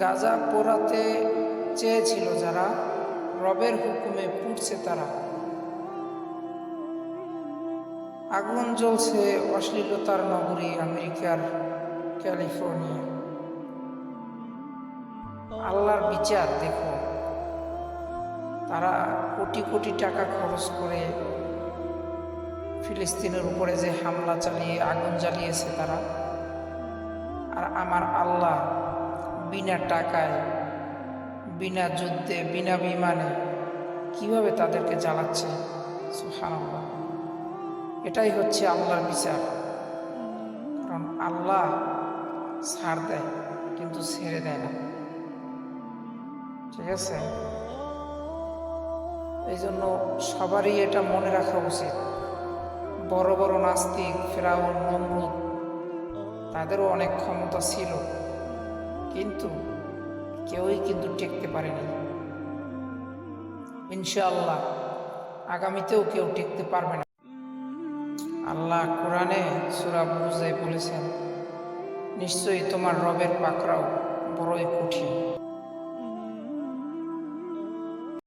গাজা পোড়াতে চেয়েছিল যারা, রবের হুকুমে পুড়ছে তারা। আগুন জ্বলছে অশ্লীলতার নগরী আমেরিকার ক্যালিফোর্নিয়া। আল্লাহর বিচার, দেখো। তারা কোটি কোটি টাকা খরচ করে ফিলিস্তিনের উপরে যে হামলা চালিয়ে, আগুন জ্বালিয়েছে তারা। আর আমার আল্লাহ বিনা টাকায়, বিনা যুদ্ধে, বিনা বিমানে কীভাবে তাদেরকে জ্বালাচ্ছে? সুবহানাল্লাহ। এটাই হচ্ছে আল্লাহর বিচার। কারণ আল্লাহ ছাড় দেয়, কিন্তু ছেড়ে দেয় না। ঠিক আছে? এই জন্য সবারই এটা মনে রাখা উচিত। বড় বড় নাস্তিক, ফেরাউন, নমরুদ, তাদেরও অনেক ক্ষমতা ছিল। কিন্তু কেউই কিন্তু টেকতে পারেনি ইনশাআল্লাহ, আগামীতেও কেউ টেকতে পারবে না। আল্লাহ কোরআনে সুরা বুঝে বলেছেন, নিশ্চয়ই তোমার রবের পাকড়াও বড়ই কঠিন।